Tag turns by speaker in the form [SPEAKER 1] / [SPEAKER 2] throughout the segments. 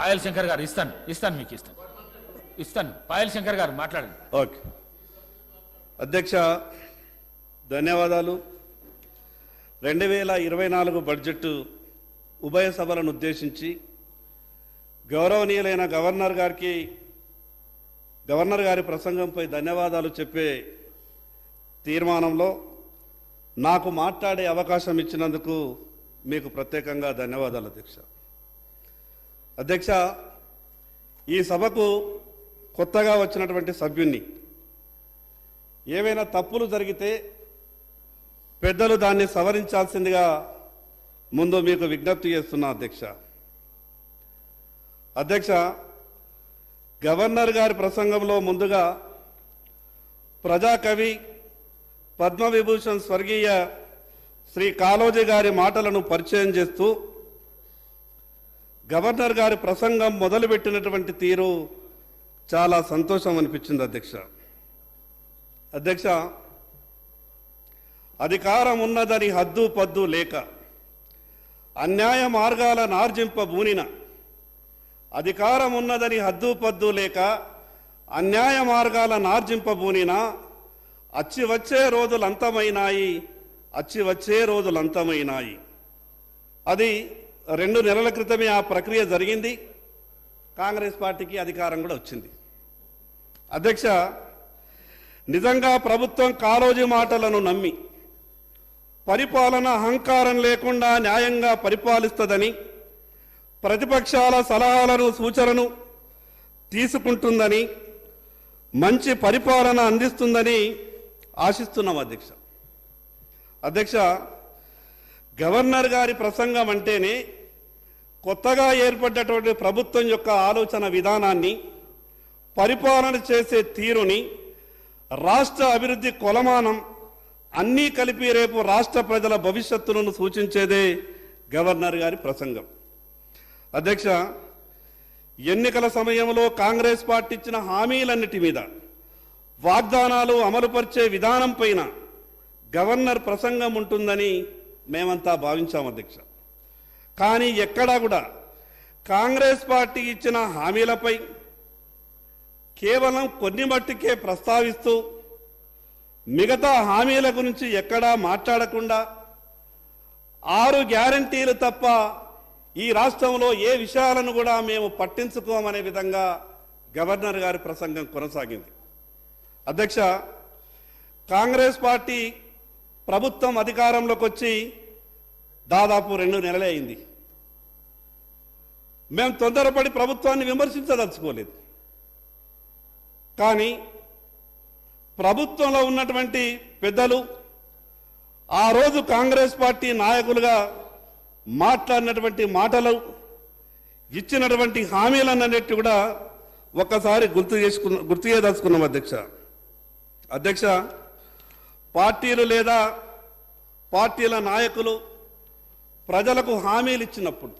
[SPEAKER 1] పాయల్ శంకర్ గారు ఇస్తాను ఇస్తాను మీకు ఇస్తాను. ఇస్తాను. పాయల్ శంకర్ గారు మాట్లాడండి.
[SPEAKER 2] ఓకే. అధ్యక్ష ధన్యవాదాలు. రెండు వేల ఇరవై నాలుగు బడ్జెట్ ఉభయ సభలను ఉద్దేశించి గౌరవనీయులైన గవర్నర్ గారికి గవర్నర్ గారి ప్రసంగంపై ధన్యవాదాలు చెప్పే తీర్మానంలో నాకు మాట్లాడే అవకాశం ఇచ్చినందుకు మీకు ప్రత్యేకంగా ధన్యవాదాలు అధ్యక్ష. అధ్యక్ష ఈ సభకు కొత్తగా వచ్చినటువంటి సభ్యుణ్ణి. ఏవైనా తప్పులు జరిగితే పెద్దలు దాన్ని సవరించాల్సిందిగా ముందు మీకు విజ్ఞప్తి చేస్తున్నా అధ్యక్ష. అధ్యక్ష గవర్నర్ గారి ప్రసంగంలో ముందుగా ప్రజాకవి పద్మవిభూషణ్ స్వర్గీయ శ్రీ కాళోజీ గారి మాటలను పరిచయం చేస్తూ గవర్నర్ గారి ప్రసంగం మొదలుపెట్టినటువంటి తీరు చాలా సంతోషం అనిపించింది అధ్యక్ష. అధ్యక్ష అధికారం ఉన్నదని హద్దు పద్దు లేక అన్యాయ మార్గాల నార్జింపబూనిన అధికారం ఉన్నదని హద్దు పద్దు లేక అన్యాయ మార్గాల నార్జింపబూనిన అచ్చి వచ్చే రోజులు అంతమైనాయి అచ్చి వచ్చే రోజులు అంతమైనాయి అది రెండు నెలల క్రితమే ఆ ప్రక్రియ జరిగింది. కాంగ్రెస్ పార్టీకి అధికారం కూడా వచ్చింది. అధ్యక్ష నిజంగా ప్రభుత్వం కాలోజీ మాటలను నమ్మి పరిపాలన అహంకారం లేకుండా న్యాయంగా పరిపాలిస్తుందని ప్రతిపక్షాల సలహాలను సూచనను తీసుకుంటుందని మంచి పరిపాలన అందిస్తుందని ఆశిస్తున్నాం అధ్యక్ష. అధ్యక్ష గవర్నర్ గారి ప్రసంగం అంటేనే కొత్తగా ఏర్పడ్డటువంటి ప్రభుత్వం యొక్క ఆలోచన విధానాన్ని పరిపాలన చేసే తీరుని రాష్ట్ర అభివృద్ధి కొలమానం అన్నీ కలిపి రేపు రాష్ట్ర ప్రజల భవిష్యత్తులను సూచించేదే గవర్నర్ గారి ప్రసంగం. అధ్యక్ష ఎన్నికల సమయంలో కాంగ్రెస్ పార్టీ ఇచ్చిన హామీలన్నిటి మీద వాగ్దానాలు అమలుపరిచే విధానం పైన గవర్నర్ ప్రసంగం ఉంటుందని మేమంతా భావించాం అధ్యక్ష. కానీ ఎక్కడా కూడా కాంగ్రెస్ పార్టీ ఇచ్చిన హామీలపై కేవలం కొన్ని మట్టుకే ప్రస్తావిస్తూ మిగతా హామీల గురించి ఎక్కడా మాట్లాడకుండా ఆరు గ్యారంటీలు తప్ప ఈ రాష్ట్రంలో ఏ విషయాలను కూడా మేము పట్టించుకోమనే విధంగా గవర్నర్ గారి ప్రసంగం కొనసాగింది. అధ్యక్ష కాంగ్రెస్ పార్టీ ప్రభుత్వం అధికారంలోకి వచ్చి దాదాపు రెండు నెలలే అయింది. మేము తొందరపడి ప్రభుత్వాన్ని విమర్శించదలుచుకోలేదు. కానీ ప్రభుత్వంలో ఉన్నటువంటి పెద్దలు ఆ రోజు కాంగ్రెస్ పార్టీ నాయకులుగా మాట్లాడినటువంటి మాటలు ఇచ్చినటువంటి హామీలన్నిటి కూడా ఒక్కసారి గుర్తు చేసుకున్న గుర్తు చేయదలుచుకున్నాం అధ్యక్ష. అధ్యక్ష పార్టీలు లేదా పార్టీల నాయకులు ప్రజలకు హామీలు ఇచ్చినప్పుడు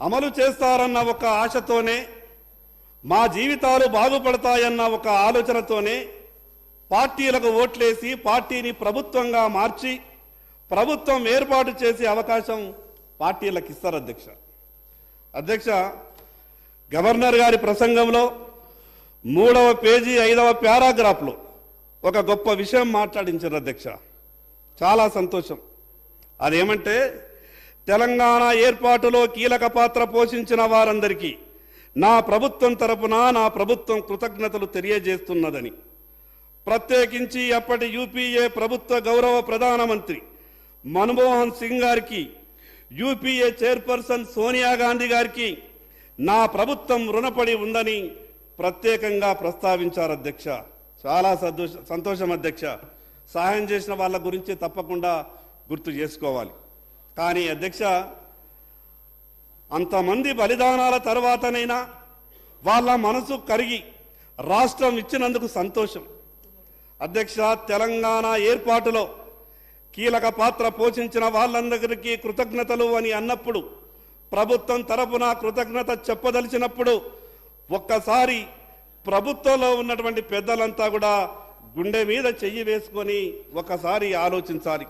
[SPEAKER 2] అమలు చేస్తారన్న ఒక ఆశతోనే మా జీవితాలు బాగుపడతాయన్న ఒక ఆలోచనతోనే పార్టీలకు ఓట్లేసి పార్టీని ప్రభుత్వంగా మార్చి ప్రభుత్వం ఏర్పాటు చేసే అవకాశం పార్టీలకు ఇస్తారు అధ్యక్ష. అధ్యక్ష గవర్నర్ గారి ప్రసంగంలో మూడవ పేజీ ఐదవ పారాగ్రాఫ్లో ఒక గొప్ప విషయం మాట్లాడించారు అధ్యక్ష. చాలా సంతోషం. అదేమంటే తెలంగాణ ఏర్పాటులో కీలక పాత్ర పోషించిన వారందరికీ నా ప్రభుత్వం తరపున నా ప్రభుత్వం కృతజ్ఞతలు తెలియజేస్తున్నదని. ప్రత్యేకించి అప్పటి యూపీఏ ప్రభుత్వ గౌరవ ప్రధానమంత్రి మన్మోహన్ సింగ్ గారికి యూపీఏ చైర్పర్సన్ సోనియా గాంధీ గారికి నా ప్రభుత్వం రుణపడి ఉందని ప్రత్యేకంగా ప్రస్తావించారు అధ్యక్ష. చాలా సంతోష సంతోషం అధ్యక్ష. సహాయం చేసిన వాళ్ళ గురించి తప్పకుండా గుర్తు చేసుకోవాలి. కానీ అధ్యక్ష అంతమంది బలిదానాల తర్వాతనైనా వాళ్ళ మనసు కరిగి రాష్ట్రం ఇచ్చినందుకు సంతోషం. అధ్యక్ష తెలంగాణ ఏర్పాటులో కీలక పాత్ర పోషించిన వాళ్ళందరికీ కృతజ్ఞతలు అని అన్నప్పుడు ప్రభుత్వం తరపున కృతజ్ఞత చెప్పదలిచినప్పుడు ఒక్కసారి ప్రభుత్వంలో ఉన్నటువంటి పెద్దలంతా కూడా గుండె మీద చెయ్యి వేసుకొని ఒకసారి ఆలోచించాలి.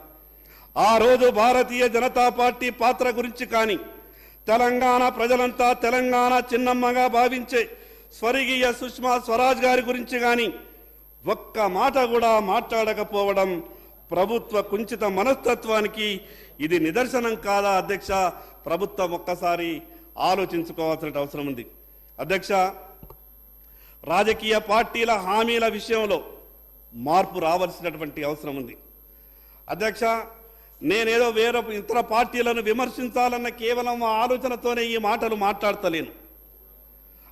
[SPEAKER 2] ఆ రోజు భారతీయ జనతా పార్టీ పాత్ర గురించి కానీ తెలంగాణ ప్రజలంతా తెలంగాణ చిన్నమ్మగా భావించే స్వర్గీయ సుష్మా స్వరాజ్ గారి గురించి కానీ ఒక్క మాట కూడా మాట్లాడకపోవడం ప్రభుత్వ కుంచిత మనస్తత్వానికి ఇది నిదర్శనం కాదా అధ్యక్ష? ప్రభుత్వం ఒక్కసారి ఆలోచించుకోవాల్సిన అవసరం ఉంది. అధ్యక్ష రాజకీయ పార్టీల హామీల విషయంలో మార్పు రావాల్సినటువంటి అవసరం ఉంది. అధ్యక్ష నేనేదో వేరే ఇతర పార్టీలను విమర్శించాలన్న కేవలం ఆ ఆలోచనతోనే ఈ మాటలు మాట్లాడతలేను.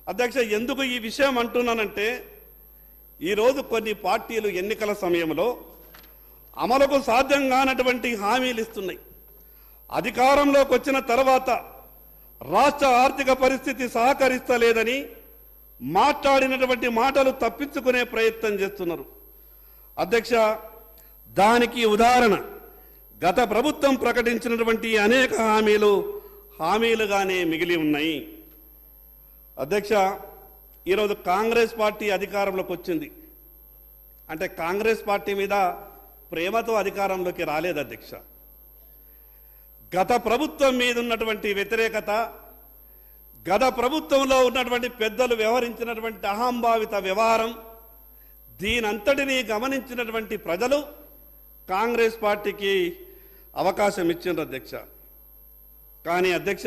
[SPEAKER 2] అధ్యక్ష ఎందుకు ఈ విషయం అంటున్నానంటే ఈరోజు కొన్ని పార్టీలు ఎన్నికల సమయంలో అమలుకు సాధ్యం కానటువంటి హామీలు ఇస్తున్నాయి. అధికారంలోకి వచ్చిన తర్వాత రాష్ట్ర ఆర్థిక పరిస్థితి సహకరిస్తలేదని మాట్లాడినటువంటి మాటలు తప్పించుకునే ప్రయత్నం చేస్తున్నారు. అధ్యక్ష దానికి ఉదాహరణ గత ప్రభుత్వం ప్రకటించినటువంటి అనేక హామీలు హామీలుగానే మిగిలి ఉన్నాయి. అధ్యక్ష ఈరోజు కాంగ్రెస్ పార్టీ అధికారంలోకి వచ్చింది. అంటే కాంగ్రెస్ పార్టీ మీద ప్రేమతో అధికారంలోకి రాలేదు అధ్యక్ష. గత ప్రభుత్వం మీద ఉన్నటువంటి వ్యతిరేకత గత ప్రభుత్వంలో ఉన్నటువంటి పెద్దలు వ్యవహరించినటువంటి అహంభావిత వ్యవహారం దీనంతటినీ గమనించినటువంటి ప్రజలు కాంగ్రెస్ పార్టీకి అవకాశం ఇచ్చిండ్రు అధ్యక్ష. కానీ అధ్యక్ష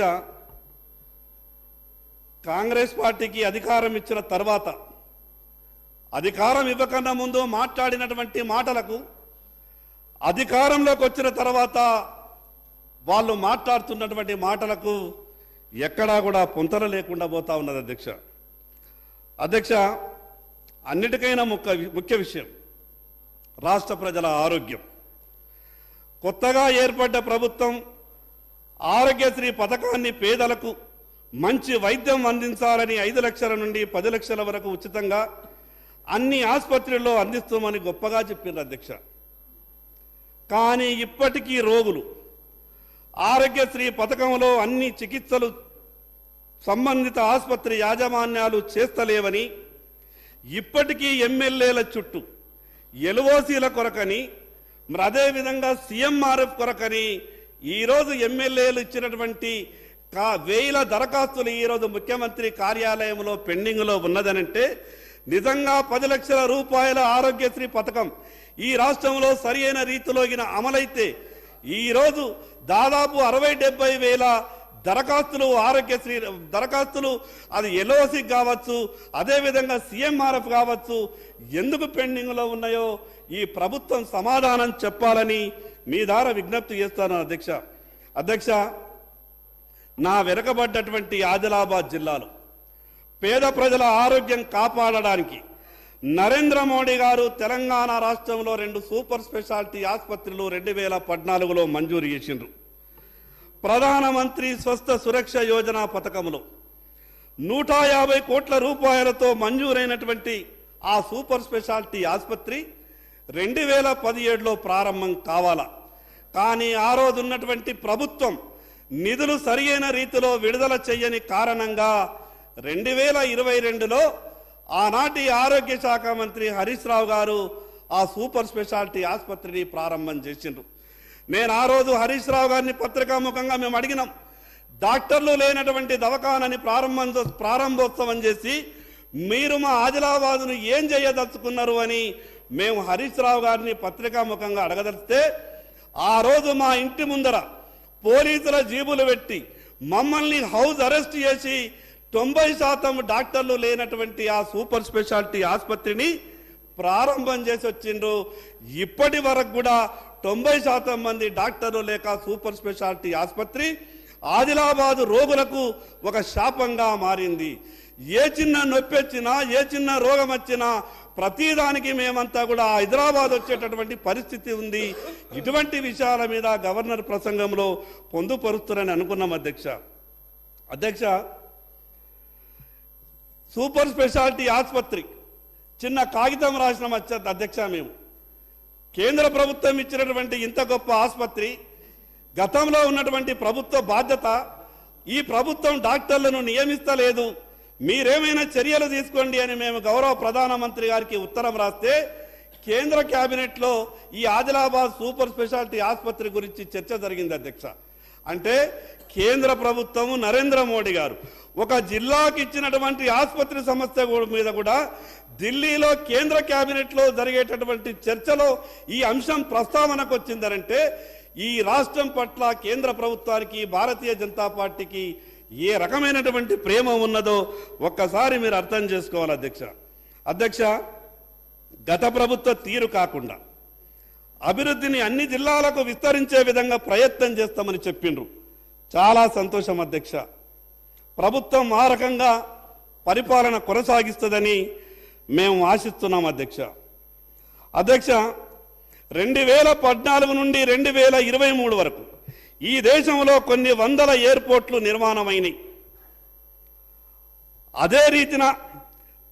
[SPEAKER 2] కాంగ్రెస్ పార్టీకి అధికారం ఇచ్చిన తర్వాత అధికారం ఇవ్వకన్నా ముందు మాట్లాడినటువంటి మాటలకు అధికారంలోకి వచ్చిన తర్వాత వాళ్ళు మాట్లాడుతున్నటువంటి మాటలకు ఎక్కడా కూడా పొంతన లేకుండా పోతా ఉన్నది అధ్యక్ష. అధ్యక్ష అన్నిటికైనా ముఖ్య ముఖ్య విషయం రాష్ట్ర ప్రజల ఆరోగ్యం. కొత్తగా ఏర్పడ్డ ప్రభుత్వం ఆరోగ్యశ్రీ పథకాన్ని పేదలకు మంచి వైద్యం అందించాలని ఐదు లక్షల నుండి పది లక్షల వరకు ఉచితంగా అన్ని ఆసుపత్రుల్లో అందిస్తామని గొప్పగా చెప్పింది అధ్యక్ష. కానీ ఇప్పటికీ రోగులు ఆరోగ్యశ్రీ పథకంలో అన్ని చికిత్సలు సంబంధిత ఆసుపత్రి యాజమాన్యాలు చేస్తలేవని ఇప్పటికీ ఎమ్మెల్యేల చుట్టూ ఎల్ఓసీల కొరకని మరి అదేవిధంగా సీఎంఆర్ఎఫ్ కొరకని ఈరోజు ఎమ్మెల్యేలు ఇచ్చినటువంటి కా వేల దరఖాస్తులు ఈరోజు ముఖ్యమంత్రి కార్యాలయంలో పెండింగ్లో ఉన్నదనంటే నిజంగా పది లక్షల రూపాయల ఆరోగ్యశ్రీ పథకం ఈ రాష్ట్రంలో సరియైన రీతిలో అమలైతే ఈరోజు దాదాపు అరవై డెబ్బై వేల దరఖాస్తులు ఆరోగ్యశ్రీ దరఖాస్తులు అది ఎల్ఓసి కావచ్చు అదేవిధంగా సీఎంఆర్ఎఫ్ కావచ్చు ఎందుకు పెండింగ్లో ఉన్నాయో ఈ ప్రభుత్వం సమాధానం చెప్పాలని మీ ద్వారా విజ్ఞప్తి చేస్తాను అధ్యక్ష. అధ్యక్ష నా వెనకబడ్డటువంటి ఆదిలాబాద్ జిల్లాలో పేద ప్రజల ఆరోగ్యం కాపాడడానికి నరేంద్ర మోడీ గారు తెలంగాణ రాష్ట్రంలో రెండు సూపర్ స్పెషాలిటీ ఆసుపత్రులు రెండు వేల పద్నాలుగులో మంజూరు చేసిండ్రు. ప్రధానమంత్రి స్వస్థ సురక్ష యోజన పథకంలో నూట యాభై కోట్ల రూపాయలతో మంజూరైనటువంటి ఆ సూపర్ స్పెషాలిటీ ఆసుపత్రి రెండు వేల పదిహేడులో ప్రారంభం కావాలా? కానీ ఆ రోజు ఉన్నటువంటి ప్రభుత్వం నిధులు సరియైన రీతిలో విడుదల చేయని కారణంగా రెండు వేల ఇరవై రెండులో ఆనాటి ఆరోగ్య శాఖ మంత్రి హరీష్ రావు గారు ఆ సూపర్ స్పెషాలిటీ ఆసుపత్రిని ప్రారంభం చేసిండ్రు. నేను ఆ రోజు హరీష్ రావు గారిని పత్రికాముఖంగా మేము అడిగినాం. డాక్టర్లు లేనటువంటి దవాఖానని ప్రారంభం ప్రారంభోత్సవం చేసి మీరు మా ఆదిలాబాదును ఏం చేయదలుచుకున్నారు అని మేము హరీష్ రావు గారిని పత్రికాముఖంగా అడగదలిస్తే ఆ రోజు మా ఇంటి ముందర పోలీసుల జీబులు పెట్టి మమ్మల్ని హౌస్ అరెస్ట్ చేసి తొంభై శాతం డాక్టర్లు లేనటువంటి ఆ సూపర్ స్పెషాలిటీ ఆసుపత్రిని ప్రారంభం చేసి వచ్చిండ్రు. ఇప్పటి వరకు కూడా తొంభై శాతం మంది డాక్టర్లు లేక సూపర్ స్పెషాలిటీ ఆసుపత్రి ఆదిలాబాదు రోగులకు ఒక శాపంగా మారింది. ఏ చిన్న నొప్పి వచ్చినా ఏ చిన్న రోగం వచ్చినా ప్రతిదానికి మేమంతా కూడా హైదరాబాద్ వచ్చేటటువంటి పరిస్థితి ఉంది. ఇటువంటి విషయాల మీద గవర్నర్ ప్రసంగంలో పొందుపరుస్తారని అనుకున్నాం అధ్యక్ష. అధ్యక్ష సూపర్ స్పెషాలిటీ ఆసుపత్రి చిన్న కాగితం రాసిన అధ్యక్ష మేము. కేంద్ర ప్రభుత్వం ఇచ్చినటువంటి ఇంత గొప్ప ఆసుపత్రి గతంలో ఉన్నటువంటి ప్రభుత్వ బాధ్యత ఈ ప్రభుత్వం డాక్టర్లను నియమిస్తలేదు. మీరేమైనా చర్యలు తీసుకోండి అని మేము గౌరవ ప్రధానమంత్రి గారికి ఉత్తరం రాస్తే కేంద్ర కేబినెట్లో ఈ ఆదిలాబాద్ సూపర్ స్పెషాలిటీ ఆసుపత్రి గురించి చర్చ జరిగింది అధ్యక్ష. అంటే కేంద్ర ప్రభుత్వము నరేంద్ర మోడీ గారు. ఒక జిల్లాకి ఇచ్చినటువంటి ఆసుపత్రి సమస్య మీద కూడా ఢిల్లీలో కేంద్ర కేబినెట్లో జరిగేటటువంటి చర్చలో ఈ అంశం ప్రస్తావనకు వచ్చిందనంటే ఈ రాష్ట్రం పట్ల కేంద్ర ప్రభుత్వానికి భారతీయ జనతా పార్టీకి ఏ రకమైనటువంటి ప్రేమ ఉన్నదో ఒక్కసారి మీరు అర్థం చేసుకోవాలి అధ్యక్ష. అధ్యక్ష గత ప్రభుత్వ తీరు కాకుండా అభివృద్ధిని అన్ని జిల్లాలకు విస్తరించే విధంగా ప్రయత్నం చేస్తామని చెప్పిండ్రు. చాలా సంతోషం అధ్యక్ష. ప్రభుత్వం ఆ రకంగా పరిపాలన కొనసాగిస్తుందని మేము ఆశిస్తున్నాం అధ్యక్ష. అధ్యక్ష రెండు వేల పద్నాలుగు నుండి రెండు వేల ఇరవై మూడు వరకు ఈ దేశంలో కొన్ని వందల ఎయిర్పోర్ట్లు నిర్మాణమైనవి అదే రీతిన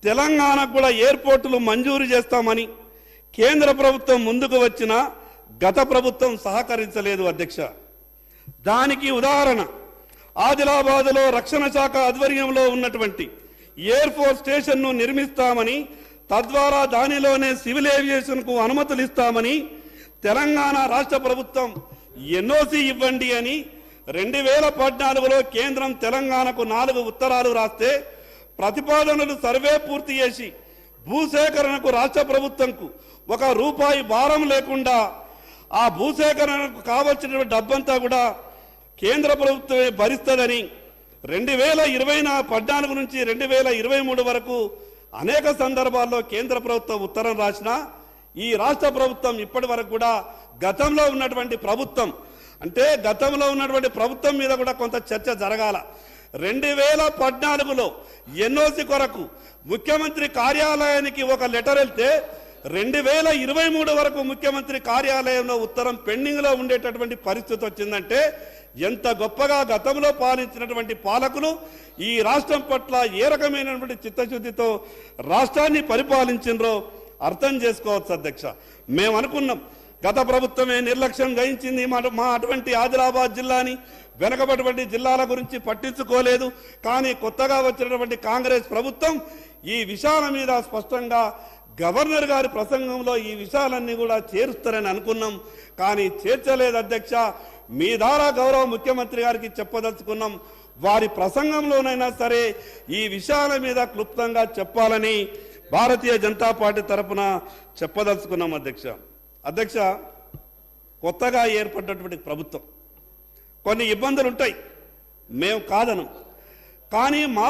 [SPEAKER 2] తెలంగాణకు కూడా ఎయిర్పోర్టులు మంజూరు చేస్తామని కేంద్ర ప్రభుత్వం ముందుకు వచ్చిన గత ప్రభుత్వం సహకరించలేదు అధ్యక్ష. దానికి ఉదాహరణ ఆదిలాబాద్లో రక్షణ శాఖ ఆధ్వర్యంలో ఉన్నటువంటి ఎయిర్ ఫోర్స్ స్టేషన్ను నిర్మిస్తామని తద్వారా దానిలోనే సివిల్ ఏవియేషన్కు అనుమతులు ఇస్తామని తెలంగాణ రాష్ట్ర ప్రభుత్వం ఎన్ఓసి ఇవ్వండి అని రెండు వేల పద్నాలుగులో కేంద్రం తెలంగాణకు నాలుగు ఉత్తరాలు రాస్తే ప్రతిపాదనలు సర్వే పూర్తి చేసి భూసేకరణకు రాష్ట్ర ప్రభుత్వంకు ఒక రూపాయి భారం లేకుండా ఆ భూసేకరణకు కావలసిన డబ్బంతా కూడా కేంద్ర ప్రభుత్వమే భరిస్తుందని రెండు వేల ఇరవై నా పద్నాలుగు నుంచి రెండు వేల ఇరవై మూడు వరకు అనేక సందర్భాల్లో కేంద్ర ప్రభుత్వం ఉత్తరం రాసినా ఈ రాష్ట్ర ప్రభుత్వం ఇప్పటి వరకు కూడా గతంలో ఉన్నటువంటి ప్రభుత్వం అంటే గతంలో ఉన్నటువంటి ప్రభుత్వం మీద కూడా కొంత చర్చ జరగాల. రెండు వేల పద్నాలుగులో ఎన్ఓసి కొరకు ముఖ్యమంత్రి కార్యాలయానికి ఒక లెటర్ వెళ్తే రెండు వేల ఇరవై మూడు వరకు ముఖ్యమంత్రి కార్యాలయంలో ఉత్తరం పెండింగ్లో ఉండేటటువంటి పరిస్థితి వచ్చిందంటే ఎంత గొప్పగా గతంలో పాలించినటువంటి పాలకులు ఈ రాష్ట్రం పట్ల ఏ రకమైనటువంటి చిత్తశుద్ధితో రాష్ట్రాన్ని పరిపాలించినరో అర్థం చేసుకోవచ్చు అధ్యక్ష. మేము అనుకున్నాం గత ప్రభుత్వమే నిర్లక్ష్యం గహించింది మా అటువంటి ఆదిలాబాద్ జిల్లాని వెనకబడినటువంటి జిల్లాల గురించి పట్టించుకోలేదు. కానీ కొత్తగా వచ్చినటువంటి కాంగ్రెస్ ప్రభుత్వం ఈ విషయాల మీద స్పష్టంగా గవర్నర్ గారి ప్రసంగంలో ఈ విషయాలన్నీ కూడా చేరుస్తారని అనుకున్నాం. కానీ చేర్చలేదు అధ్యక్ష. మీ ద్వారా గౌరవ ముఖ్యమంత్రి గారికి చెప్పదలుచుకున్నాం. వారి ప్రసంగంలోనైనా సరే ఈ విషయాల మీద క్లుప్తంగా చెప్పాలని భారతీయ జనతా పార్టీ తరపున చెప్పదలుచుకున్నాం అధ్యక్ష. అధ్యక్ష కొత్తగా ఏర్పడినటువంటి ప్రభుత్వం. కొన్ని ఇబ్బందులు ఉంటాయి మేము కాదనం. కానీ మా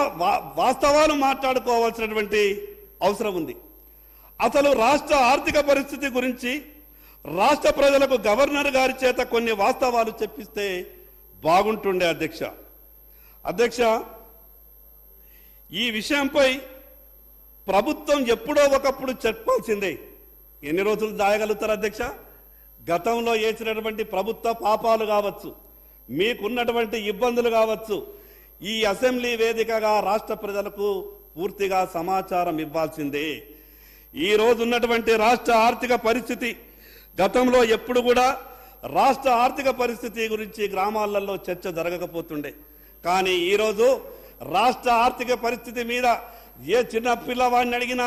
[SPEAKER 2] వాస్తవాలు మాట్లాడుకోవాల్సినటువంటి అవసరం ఉంది. అసలు రాష్ట్ర ఆర్థిక పరిస్థితి గురించి రాష్ట్ర ప్రజలకు గవర్నర్ గారి చేత కొన్ని వాస్తవాలు చెప్పిస్తే బాగుంటుండే అధ్యక్ష. అధ్యక్ష ఈ విషయంపై ప్రభుత్వం ఎప్పుడో ఒకప్పుడు చెప్పాల్సిందే. ఎన్ని రోజులు దాయగలుగుతారు అధ్యక్ష? గతంలో చేసినటువంటి ప్రభుత్వ పాపాలు కావచ్చు మీకున్నటువంటి ఇబ్బందులు కావచ్చు ఈ అసెంబ్లీ వేదికగా రాష్ట్ర ప్రజలకు పూర్తిగా సమాచారం ఇవ్వాల్సిందే. ఈ రోజు ఉన్నటువంటి రాష్ట్ర ఆర్థిక పరిస్థితి గతంలో ఎప్పుడు కూడా రాష్ట్ర ఆర్థిక పరిస్థితి గురించి గ్రామాలలో చర్చ జరగకపోతుండే. కానీ ఈరోజు రాష్ట్ర ఆర్థిక పరిస్థితి మీద ఏ చిన్న పిల్లవాడిని అడిగినా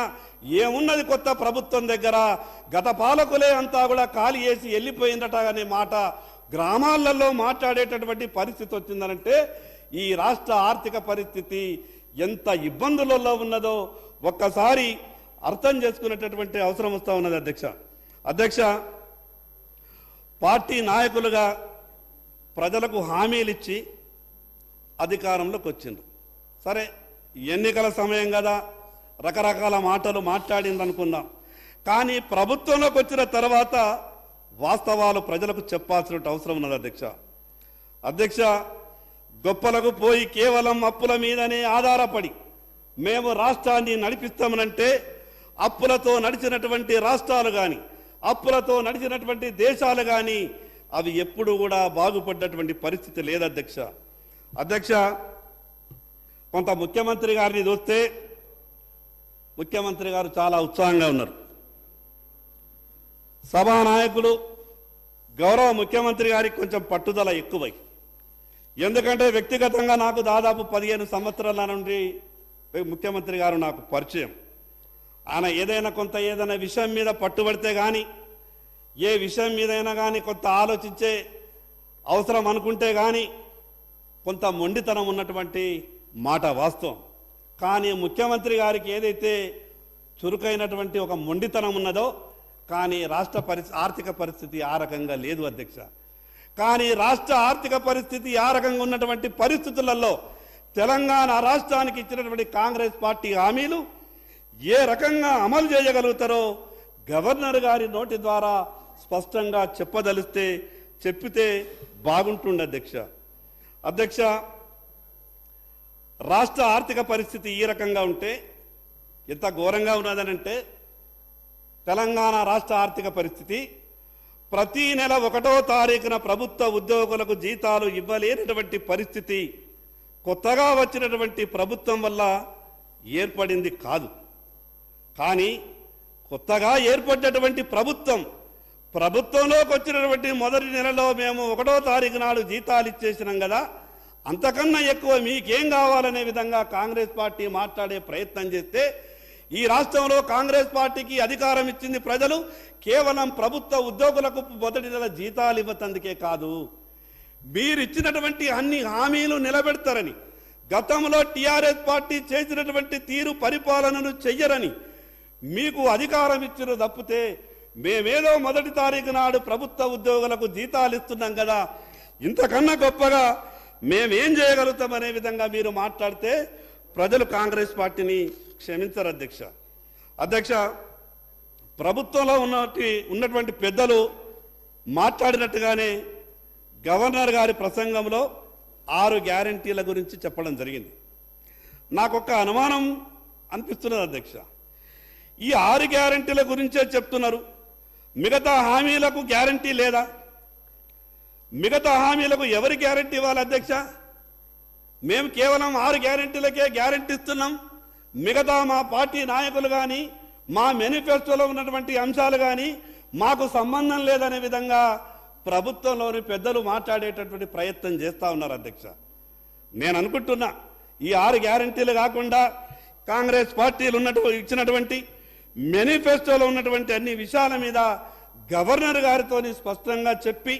[SPEAKER 2] ఏమున్నది కొత్త ప్రభుత్వం దగ్గర? గత పాలకులే అంతా కూడా ఖాళీ చేసి వెళ్ళిపోయిందట అనే మాట గ్రామాలలో మాట్లాడేటటువంటి పరిస్థితి వచ్చిందనంటే ఈ రాష్ట్ర ఆర్థిక పరిస్థితి ఎంత ఇబ్బందులలో ఉన్నదో ఒక్కసారి అర్థం చేసుకునేటటువంటి అవసరం వస్తూ ఉన్నది అధ్యక్ష. అధ్యక్ష పార్టీ నాయకులుగా ప్రజలకు హామీలు ఇచ్చి అధికారంలోకి వచ్చిండ్రు సరే ఎన్నికల సమయం కదా. రకరకాల మాటలు మాట్లాడింది అనుకుందాం కానీ ప్రభుత్వంలోకి వచ్చిన తర్వాత వాస్తవాలు ప్రజలకు చెప్పాల్సిన అవసరం ఉన్నది అధ్యక్ష. అధ్యక్ష గొప్పలకు పోయి కేవలం అప్పుల మీదనే ఆధారపడి మేము రాష్ట్రాన్ని నడిపిస్తామనంటే అప్పులతో నడిచినటువంటి రాష్ట్రాలు కానీ అప్పులతో నడిచినటువంటి దేశాలు కానీ అవి ఎప్పుడు కూడా బాగుపడ్డటువంటి పరిస్థితి లేదు అధ్యక్ష. అధ్యక్ష కొంత ముఖ్యమంత్రి గారిని చూస్తే ముఖ్యమంత్రి గారు చాలా ఉత్సాహంగా ఉన్నారు. సభా నాయకులు గౌరవ ముఖ్యమంత్రి గారికి కొంచెం పట్టుదల ఎక్కువై. ఎందుకంటే వ్యక్తిగతంగా నాకు దాదాపు పదిహేను సంవత్సరాల నుండి ముఖ్యమంత్రి గారు నాకు పరిచయం. ఆయన ఏదైనా కొంత ఏదైనా విషయం మీద పట్టుబడితే కానీ ఏ విషయం మీదైనా కానీ కొంత ఆలోచించే అవసరం అనుకుంటే కానీ కొంత మొండితనం ఉన్నటువంటి మాట వాస్తవం. కానీ ముఖ్యమంత్రి గారికి ఏదైతే చురుకైనటువంటి ఒక మొండితనం ఉన్నదో కానీ రాష్ట్ర పరిస్థితి ఆర్థిక పరిస్థితి ఆ రకంగా లేదు అధ్యక్ష. కానీ రాష్ట్ర ఆర్థిక పరిస్థితి ఆ రకంగా ఉన్నటువంటి పరిస్థితులలో తెలంగాణ రాష్ట్రానికి ఇచ్చినటువంటి కాంగ్రెస్ పార్టీ హామీలు ఏ రకంగా అమలు చేయగలుగుతారో గవర్నర్ గారి నోటి ద్వారా స్పష్టంగా చెప్పదలిస్తే చెప్పితే బాగుంటుండే అధ్యక్ష. అధ్యక్ష రాష్ట్ర ఆర్థిక పరిస్థితి ఈ రకంగా ఉంటే ఎంత ఘోరంగా ఉన్నదనంటే తెలంగాణ రాష్ట్ర ఆర్థిక పరిస్థితి ప్రతి నెల ఒకటో తారీఖున ప్రభుత్వ ఉద్యోగులకు జీతాలు ఇవ్వలేనటువంటి పరిస్థితి కొత్తగా వచ్చినటువంటి ప్రభుత్వం వల్ల ఏర్పడింది కాదు. కానీ కొత్తగా ఏర్పడినటువంటి ప్రభుత్వం ప్రభుత్వంలోకి వచ్చినటువంటి మొదటి నెలలో మేము ఒకటో తారీఖు నాడు జీతాలు ఇచ్చేసినాం కదా అంతకన్నా ఎక్కువ మీకేం కావాలనే విధంగా కాంగ్రెస్ పార్టీ మాట్లాడే ప్రయత్నం చేస్తే ఈ రాష్ట్రంలో కాంగ్రెస్ పార్టీకి అధికారం ఇచ్చింది ప్రజలు కేవలం ప్రభుత్వ ఉద్యోగులకు మొదటి నెల జీతాలు ఇవ్వతందుకే కాదు. మీరిచ్చినటువంటి అన్ని హామీలు నిలబెడతారని గతంలో టీఆర్ఎస్ పార్టీ చేసినటువంటి తీరు పరిపాలనను చెయ్యరని మీకు అధికారం ఇచ్చిన తప్పితే మేమేదో మొదటి తారీఖు నాడు ప్రభుత్వ ఉద్యోగులకు జీతాలు ఇస్తున్నాం కదా. ఇంతకన్నా గొప్పగా మేమేం చేయగలుగుతాం అనే విధంగా మీరు మాట్లాడితే ప్రజలు కాంగ్రెస్ పార్టీని క్షమించరు అధ్యక్ష. అధ్యక్ష ప్రభుత్వంలో ఉన్నటి ఉన్నటువంటి పెద్దలు మాట్లాడినట్టుగానే గవర్నర్ గారి ప్రసంగంలో ఆరు గ్యారంటీల గురించి చెప్పడం జరిగింది. నాకు ఒక అనుమానం అనిపిస్తున్నది అధ్యక్ష. ఈ ఆరు గ్యారంటీల గురించే చెప్తున్నారు. మిగతా హామీలకు గ్యారంటీ లేదా? మిగతా హామీలకు ఎవరి గ్యారంటీ ఇవ్వాలి అధ్యక్ష? మేము కేవలం ఆరు గ్యారంటీలకే గ్యారంటీ ఇస్తున్నాం. మిగతా మా పార్టీ నాయకులు కానీ మా మేనిఫెస్టోలో ఉన్నటువంటి అంశాలు కానీ మాకు సంబంధం లేదనే విధంగా ప్రభుత్వంలోని పెద్దలు మాట్లాడేటటువంటి ప్రయత్నం చేస్తా ఉన్నారు అధ్యక్ష. నేను అనుకుంటున్నా ఈ ఆరు గ్యారంటీలు కాకుండా కాంగ్రెస్ పార్టీలు ఉన్నటు ఇచ్చినటువంటి మేనిఫెస్టోలో ఉన్నటువంటి అన్ని విషయాల మీద గవర్నర్ గారితో స్పష్టంగా చెప్పి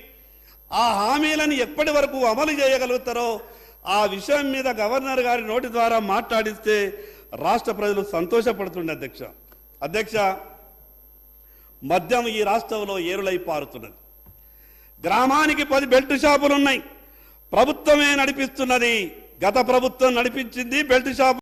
[SPEAKER 2] ఆ హామీలను ఎప్పటి వరకు అమలు చేయగలుగుతారో ఆ విషయం మీద గవర్నర్ గారి నోటి ద్వారా మాట్లాడిస్తే రాష్ట్ర ప్రజలు సంతోషపడుతుండే అధ్యక్ష. అధ్యక్ష మద్యం ఈ రాష్ట్రంలో ఏరులై పారుతున్నది. గ్రామానికి పది బెల్ట్ షాపులు ఉన్నాయి ప్రభుత్వమే నడిపిస్తున్నది. గత ప్రభుత్వం నడిపించింది బెల్ట్ షాపు